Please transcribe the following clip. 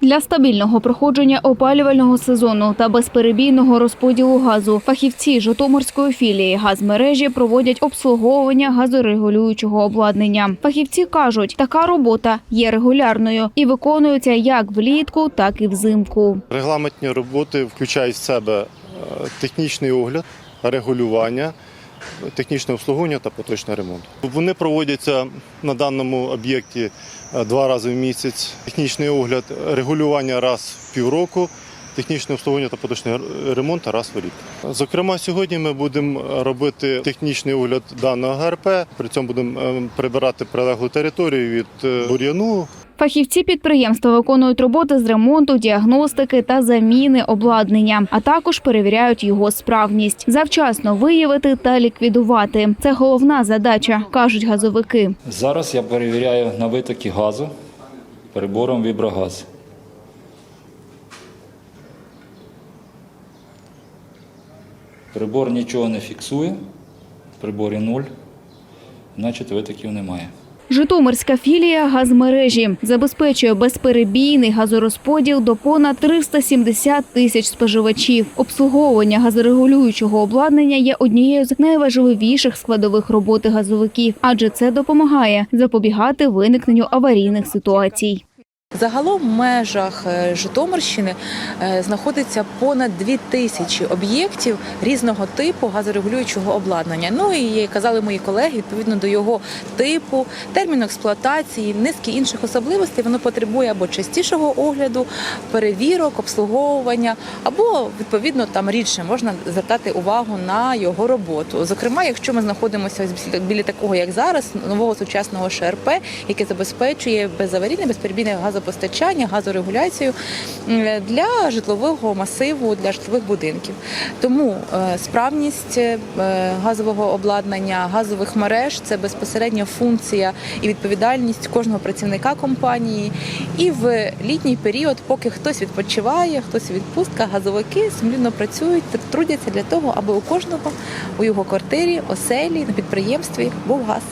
Для стабільного проходження опалювального сезону та безперебійного розподілу газу фахівці Житомирської філії газмережі проводять обслуговування газорегулюючого обладнання. Фахівці кажуть, така робота є регулярною і виконується як влітку, так і взимку. Регламентні роботи включають в себе е, технічний огляд, регулювання, технічне обслуговування та поточний ремонт. Вони проводяться на даному об'єкті е, два рази в місяць. Технічний огляд, регулювання раз в півроку. Технічне обслуговування та поточний ремонт раз в рік. Зокрема, сьогодні ми будемо робити технічний огляд даного ГРП. При цьому будемо е, прибирати прилеглу територію від е, бур'яну, Фахівці підприємства виконують роботи з ремонту, діагностики та заміни обладнання, а також перевіряють його справність. Завчасно виявити та ліквідувати. Це головна задача, кажуть газовики. Зараз я перевіряю на витоки газу прибором віброгаз. Прибор нічого не фіксує, в приборі 0, значить витоків немає. Житомирська філія газмережі забезпечує безперебійний газорозподіл до понад 370 тисяч споживачів. Обслуговування газорегулюючого обладнання є однією з найважливіших складових роботи газовиків, адже це допомагає запобігати виникненню аварійних ситуацій. Загалом в межах е, Житомирщини е, знаходиться понад дві тисячі об'єктів різного типу газорегулюючого обладнання. Ну і казали мої колеги, відповідно до його типу, терміну експлуатації, низки інших особливостей, воно потребує або частішого огляду, перевірок, обслуговування, або відповідно там рідше можна звертати увагу на його роботу. Зокрема, якщо ми знаходимося біля- такого, як зараз, нового сучасного ШРП, яке забезпечує безаварійне, безперебійне газопостачання, газорегуляцію для житлового масиву, для житлових будинків. Тому е, справність е, газового обладнання, газових мереж це безпосередня функція і відповідальність кожного працівника компанії. І в літній період, поки хтось відпочиває, хтось відпустка, газовики сумлінно працюють, трудяться для того, аби у кожного у його квартирі, оселі, на підприємстві був газ.